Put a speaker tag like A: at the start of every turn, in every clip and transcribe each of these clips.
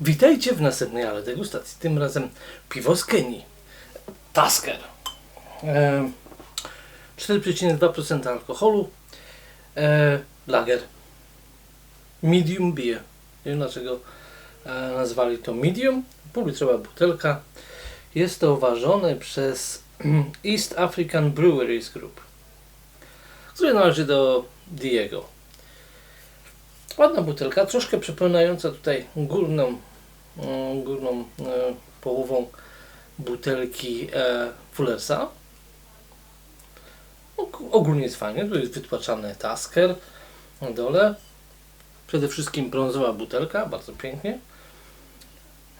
A: Witajcie w następnej ale degustacji. Tym razem piwo z Kenii. Tasker. E, 4,2% alkoholu. E, lager. Medium beer. Nie wiem dlaczego e, nazwali to medium. Półlitrowa butelka. Jest to ważone przez East African Breweries Group, które należy do Diego. Ładna butelka, troszkę przypominająca tutaj górną, mm, górną e, połową butelki e, Fullersa. Og- Ogólnie jest fajnie, tu jest wytłaczany Tasker na dole. Przede wszystkim brązowa butelka, bardzo pięknie.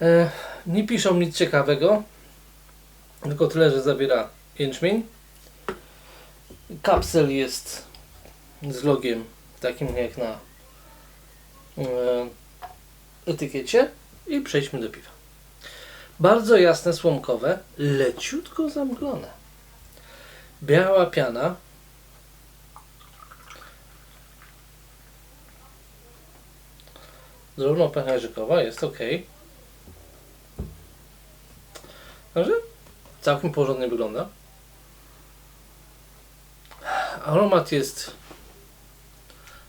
A: E, nie piszą nic ciekawego, tylko tyle, że zawiera jęczmień. Kapsel jest z logiem takim jak na etykiecie i przejdźmy do piwa. Bardzo jasne, słomkowe, leciutko zamglone. Biała piana. Drobno pęcherzykowa, jest ok. Także całkiem porządnie wygląda. Aromat jest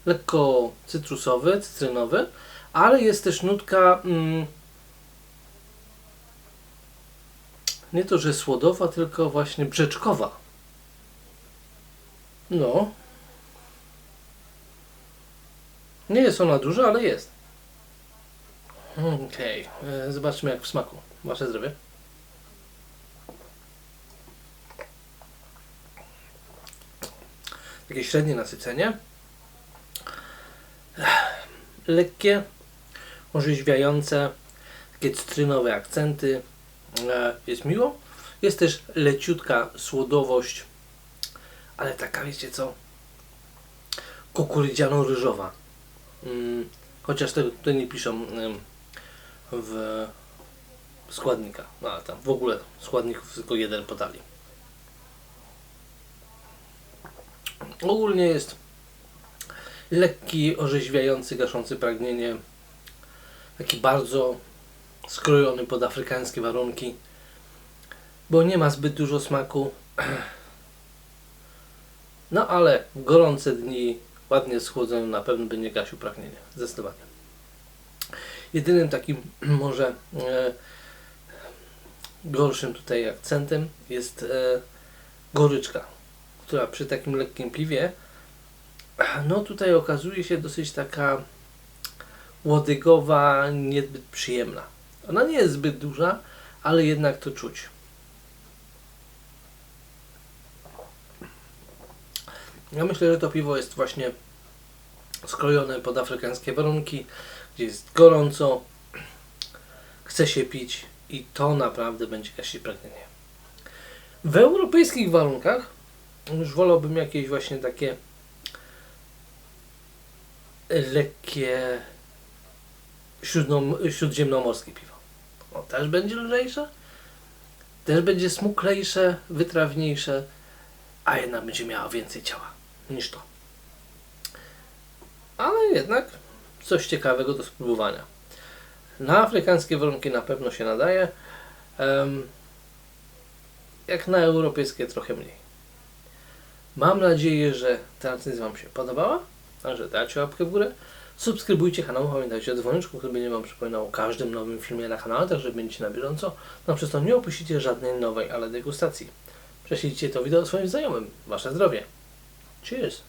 A: lekko cytrusowy, cytrynowy, ale jest też nutka mm, nie to, że słodowa, tylko właśnie brzeczkowa. No. Nie jest ona duża, ale jest. Okej, e, zobaczmy jak w smaku. Wasze zdrowie. Takie średnie nasycenie. Lekkie, orzeźwiające, takie cytrynowe akcenty. E, Jest miło. Jest też leciutka słodowość, ale taka wiecie co? Kukurydziano-ryżowa. Mm, Chociaż tego tutaj nie piszą w składnikach. No ale tam w ogóle składników tylko jeden podali. Ogólnie jest lekki, orzeźwiający, gaszący pragnienie. Taki bardzo skrojony pod afrykańskie warunki, bo nie ma zbyt dużo smaku. No ale w gorące dni, ładnie schłodzony, na pewno będzie gasił pragnienie. Zdecydowanie. Jedynym takim może e, gorszym tutaj akcentem jest e, goryczka, która przy takim lekkim piwie no tutaj okazuje się dosyć taka łodygowa, niezbyt przyjemna. Ona nie jest zbyt duża, ale jednak to czuć. Ja myślę, że to piwo jest właśnie skrojone pod afrykańskie warunki, gdzie jest gorąco, chce się pić i to naprawdę będzie gasić pragnienie. W europejskich warunkach już wolałbym jakieś właśnie takie lekkie śródziemnomorskie piwo. O, też będzie lżejsze, też będzie smuklejsze, wytrawniejsze, a jednak będzie miała więcej ciała niż to. Ale jednak coś ciekawego do spróbowania. Na afrykańskie warunki na pewno się nadaje, jak na europejskie trochę mniej. Mam nadzieję, że ta recenzja Wam się podobała. Także dajcie łapkę w górę. Subskrybujcie kanał, pamiętajcie o dzwoneczku, który będzie Wam przypominał o każdym nowym filmie na kanale, także będziecie na bieżąco. No przez to nie opuścicie żadnej nowej, ale degustacji. Prześlijcie to wideo swoim znajomym. Wasze zdrowie. Cheers!